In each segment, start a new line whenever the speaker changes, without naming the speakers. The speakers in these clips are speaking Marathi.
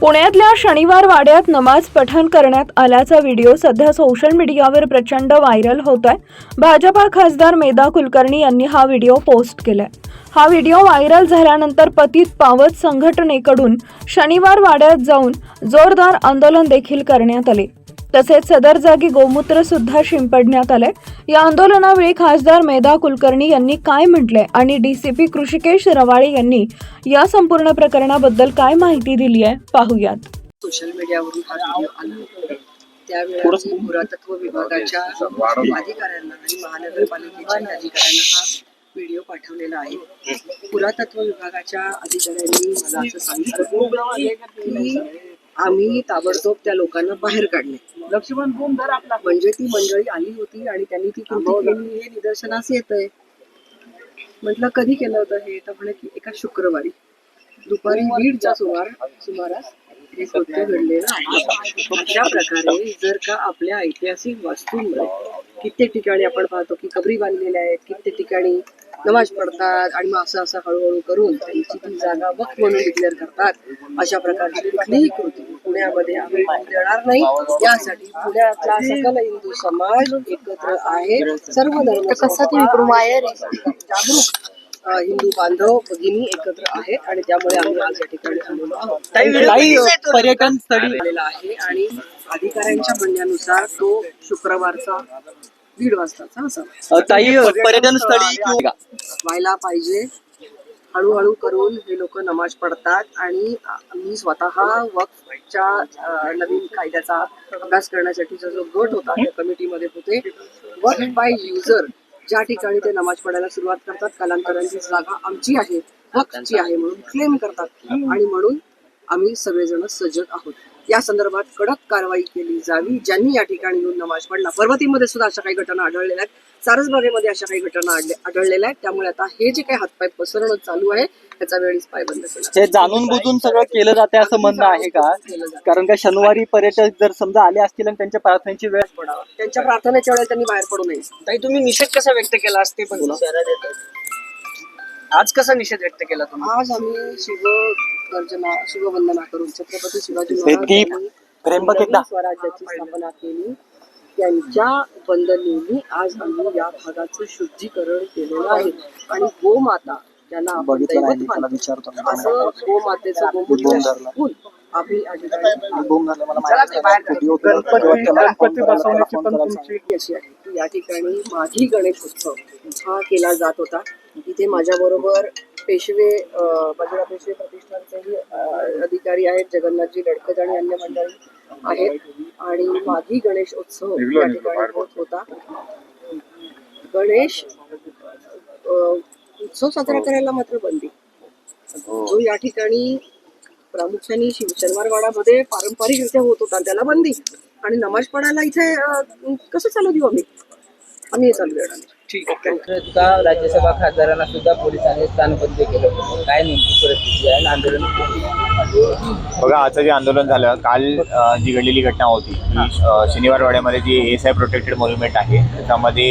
पुण्यातल्या शनिवार वाड्यात नमाज पठण करण्यात आल्याचा व्हिडिओ सध्या सोशल मीडियावर प्रचंड व्हायरल होत आहे भाजपा खासदार मेधा कुलकर्णी यांनी हा व्हिडिओ पोस्ट केलाय. हा व्हिडिओ व्हायरल झाल्यानंतर पतित पावत संघटनेकडून शनिवार वाड्यात जाऊन जोरदार आंदोलन देखील करण्यात आले. तसेच सदर जागी गोमूत्र सुद्धा शिंपडण्यात आले या आंदोलनावेळी खासदार मेधा कुलकर्णी यांनी काय म्हटले आणि डीसीपी कृषिकेश रवाळे यांनी या संपूर्ण प्रकरणाबद्दल काय माहिती दिली आहे? पाहूयात.
सोशल मीडियावरून हा व्हिडिओ आला. त्यावेळेस पुरातत्व विभागाच्या अधिकाऱ्यांना आणि महानगरपालिकेच्या अधिकाऱ्यांना हा व्हिडिओ पाठवलेला आहे. पुरातत्व विभागाच्या अधिकाऱ्यांनी मला असं सांगितलं की आम्ही ताबडतोब त्या लोकांना बाहेर काढले लक्ष्मण म्हणजे ती मंडळी आली होती आणि त्यांनी ती कृती केली. हे निदर्शनास येत आहे म्हटलं कधी केलं होतं हे? तर म्हणे की एका शुक्रवारी. दुपारी दीडच्या सुमार सुमारास हे कृत्य घडलेलं आहे. अशा प्रकारे जर का आपल्या ऐतिहासिक वास्तूंमध्ये कित्येक ठिकाणी आपण पाहतो की कबरी बांधलेल्या आहेत कित्येक ठिकाणी नमाज पडतात आणि मग असं असं हळूहळू करून त्यांची ती जागा वक्त म्हणून डिक्लेअर करतात. अशा प्रकारची कुठलीही कृती पुण्यामध्ये आम्ही देणार नाही. यासाठी पुण्यातला सकल हिंदू समाज एकत्र आहे. सर्व धर्म कसा जागरूक हिंदू बांधव भगिनी एकत्र आहेत आणि त्यामुळे आम्ही आज या ठिकाणी आलेलो आहोत.
पर्यटन स्थळी
आलेला आहे आणि अधिकाऱ्यांच्या म्हणण्यानुसार तो शुक्रवारचा दीड वाजताचा असावा
काही पर्यटन स्थळी
व्हायला पाहिजे. हळूहळू करून हे लोक नमाज पडतात आणि मी स्वतः वक्फच्या नवीन कायद्याचा अभ्यास करण्यासाठीचा जो गट होता त्या कमिटीमध्ये होते. वक्फ बाय युजर ज्या ठिकाणी ते नमाज पडायला सुरुवात करतात कालांतरांची जागा आमची आहे वक्फची आहे म्हणून क्लेम करतात. आणि म्हणून आम्ही सगळेजण सजग आहोत. या संदर्भात कडक कारवाई केली जावी ज्यांनी या ठिकाणी येऊन नमाज पडला पर्वतीमध्ये सुद्धा अशा काही घटना आढळलेल्या आहेत. सारसबागेमध्ये अशा काही घटना आढळले- आढळलेल्या आहेत. त्यामुळे आता हे जे काही हातपाय पसरणं चालू आहे त्याचा वेळीच पायबंद केला
हे जाणून बुजून सगळं केलं जाते असं म्हणणं आहे का? कारण का शनिवारी पर्यटक जर समजा आले असतील आणि त्यांच्या प्रार्थनेची वेळ
पडावा. त्यांच्या प्रार्थनेच्या वेळेला त्यांनी बाहेर पडू नये.
ताई तुम्ही निषेध कसा व्यक्त केला? असते पण आज कसा निषेध व्यक्त केला तुम्ही?
आज आम्ही शिव गर्जना शिववंदना करून छत्रपती शिवाजी
हे
महाराज
दीप,
यांनी
त्र्यंबक एकदा.
हिंदवी स्वराज्याची स्थापना केली. त्यांच्या वंदनेनी आज आम्ही या भागाचं शुद्धीकरण केलेलं आहे. आणि गोमाता ज्यांना आपण
बघितलं नाही
दैवत
मी त्याला
मानतो,
विचारतो
असं गोमातेचं गोमूत्र
बोंब धरला.
आम्ही या ठिकाणी.
गणपती बसवण्याची पण तुमची
अशी आहे. या ठिकाणी माघी गणेश उत्सव हा केला जात होता. इथे माझ्या बरोबर पेशवे अं, बाजीराव पेशवे प्रतिष्ठानचेही अधिकारी आहेत जगन्नाथजी लडकत आणि अन्य मंडळी आहेत. आणि माघी गणेश उत्सव या ठिकाणी होत होता. गणेश उत्सव साजरा करायला मात्र बंदी. जो या ठिकाणी प्रामुख्याने शिव शनिवारवाडामध्ये पारंपरिकरित्या होत होता त्याला बंदी. आणि नमाज पडायला इथे कसं चालू देऊ आम्ही? आम्ही.
ठीक आहे.
सुद्धा राज्यसभा खासदारांना सुद्धा पोलिसांनी स्थानबद्ध केलं होतं. काय नेमकी परिस्थिती आहे? आंदोलन
बघा आजचं जे आंदोलन झालं काल जी घडलेली घटना होती की अ, शनिवारवाड्यामध्ये जी एस आय प्रोटेक्टेड मॉन्युमेंट आहे त्याच्यामध्ये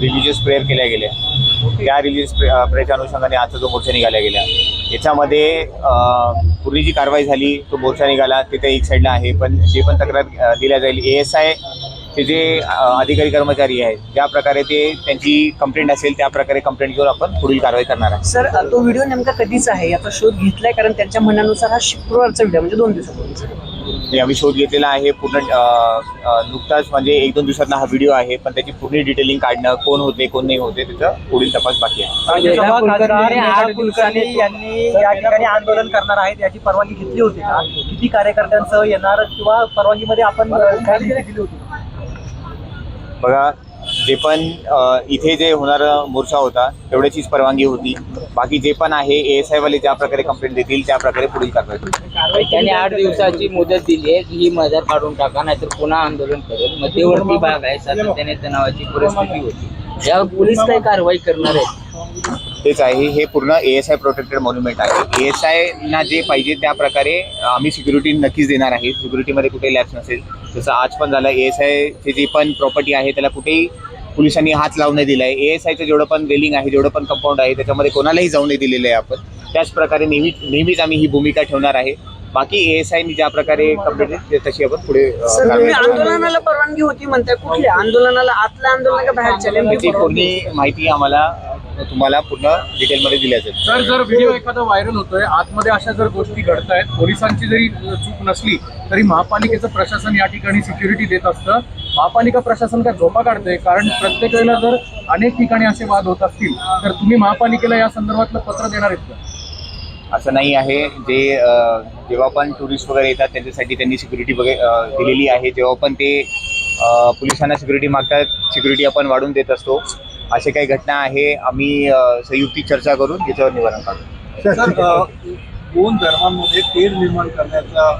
रिलिजियस प्रेयर केल्या गेल्या. त्या रिलिजियस प्रेयरच्या अनुषंगाने आजचा जो मोर्चा निघाला गेला याच्यामध्ये अ, पूर्वी जी कारवाई झाली तो मोर्चा निघाला. ते तर एक साईडला आहे पण जे पण तक्रार दिल्या जाईल ए एस आय चे जे अधिकारी कर्मचारी आहेत ज्या प्रकारे ते त्यांची कंप्लेंट असेल त्या प्रकारे कंप्लेंट घेऊन आपण पुढील कारवाई करणार आहे
सर तो व्हिडिओ नेमका कधीचा आहे? याचा शोध घेतलाय कारण त्यांच्या म्हणण्यानुसार हा शुक्रवारचा व्हिडिओ म्हणजे दोन दिवसापूर्वीचा.
म्हणजे आम्ही शोध घेतलेला आहे पूर्ण नुकताच म्हणजे एक दोन दिवसात हा व्हिडिओ आहे पण त्याची पूर्ण डिटेलिंग काढणं कोण होते कोण नाही होते त्याचा पुढील तपास बाकी आहे.
कुलकर्णी
यांनी या ठिकाणी आंदोलन करणार आहेत याची परवानगी घेतली होती का? किती कार्यकर्त्यांसह येणार किंवा परवानगीमध्ये आपण काय दिली होती?
बघा जे पण इथे जे होणारा मोर्चा होता तेवढ्याचीच परवानगी होती. बाकी जे पण आहे ए एस आयवाले ज्या प्रकारे कंप्लेंट देतील त्या प्रकारे पुढील कारवाई होईल
त्यांनी आठ दिवसाची मुदत दिली आहे की ही मदत काढून टाका नाहीतर पुन्हा आंदोलन करेल. मध्यवर्ती भाग आहे सातत्याने तणावाची परिस्थिती होती. यावर पोलीस काही कारवाई करणार आहेत?
तेच आहे हे पूर्ण A S I protected monument आहे. ए एस आयना जे पाहिजे त्या प्रकारे आम्ही सिक्युरिटी नक्कीच देणार आहे. सिक्युरिटीमध्ये कुठेही लॅप्स नसेल. जसं आज पण झालं ए एस आयची जी पण प्रॉपर्टी आहे त्याला कुठेही पोलिसांनी हात लावून नाही दिला आहे ए एस आयचं जेवढं पण रेलिंग आहे जेवढं पण कंपाऊंड आहे त्याच्यामध्ये कोणालाही जाऊ नाही दिलेलं आहे आपण. त्याच प्रकारे नेहमी नेहमीच आम्ही ही भूमिका ठेवणार आहे. बाकी एस आयनी ज्या प्रकारे कंप्लेंट दिली तशी आपण पुढे.
आंदोलनाला परवानगी होती म्हणताय. कुठल्या? आंदोलनाला आतल्या आंदोलन का बाहेरच्या नेमकी
पूर्ण माहिती आम्हाला तुम्हाला पूर्ण डिटेलमध्ये दिल्या जाईल
सर जर व्हिडिओ एखादा व्हायरल होतोय आतमध्ये अशा जर गोष्टी घडतायत पोलिसांची जरी चूक नसली तरी महापालिकेचं प्रशासन या ठिकाणी सिक्युरिटी देत असतं. महापालिका प्रशासन काय झोपा काढतंय? कारण प्रत्येक वेळेला जर अनेक ठिकाणी असे वाद होत असतील तर तुम्ही महापालिकेला या संदर्भातलं पत्र देणार आहेत का?
असं नाही आहे. जे जेव्हा पण टुरिस्ट वगैरे येतात त्यांच्यासाठी त्यांनी सिक्युरिटी वगैरे दिलेली आहे. जेव्हा पण ते पोलिसांना सिक्युरिटी मागतात सिक्युरिटी आपण वाढून देत असतो. असे काही घटना आहे. आम्ही संयुक्तिक चर्चा करून याच्यावर निवारण काढू.
दोन धर्मांमध्ये तेढ निर्माण करण्याचा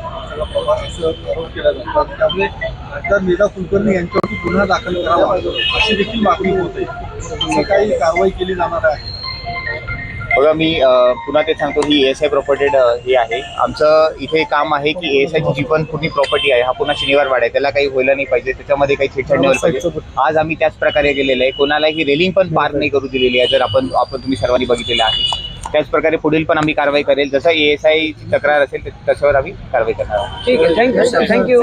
असं आरोप केला जातो. त्यामुळे खासदार मेधा कुलकर्णी यांच्यावरती गुन्हा दाखल करावा अशी देखील मागणी होते काही कारवाई केली जाणार आहे.
बघा मी पुन्हा ते सांगतो ही एस आय प्रॉपर्टेड हे आहे. आमचं इथे काम आहे की एस आयची जी पण पूर्ण प्रॉपर्टी आहे हा पुन्हा शनिवार वाडा आहे. त्याला काही व्हायला नाही पाहिजे. त्याच्यामध्ये काही छेडछाड नाही व्हायला पाहिजे. आज आम्ही त्याच प्रकारे गेलेलं आहे. कोणालाही रेलिंग पण पार नाही करू दिलेली आहे जर आपण आपण तुम्ही सर्वांनी बघितलेलं आहे. त्याच प्रकारे पुढील पण आम्ही कारवाई करेल. जसं ए एस आयची तक्रार असेल त्याच्यावर आम्ही कारवाई करणार आहोत.
ठीक आहे. Thank you sir thank you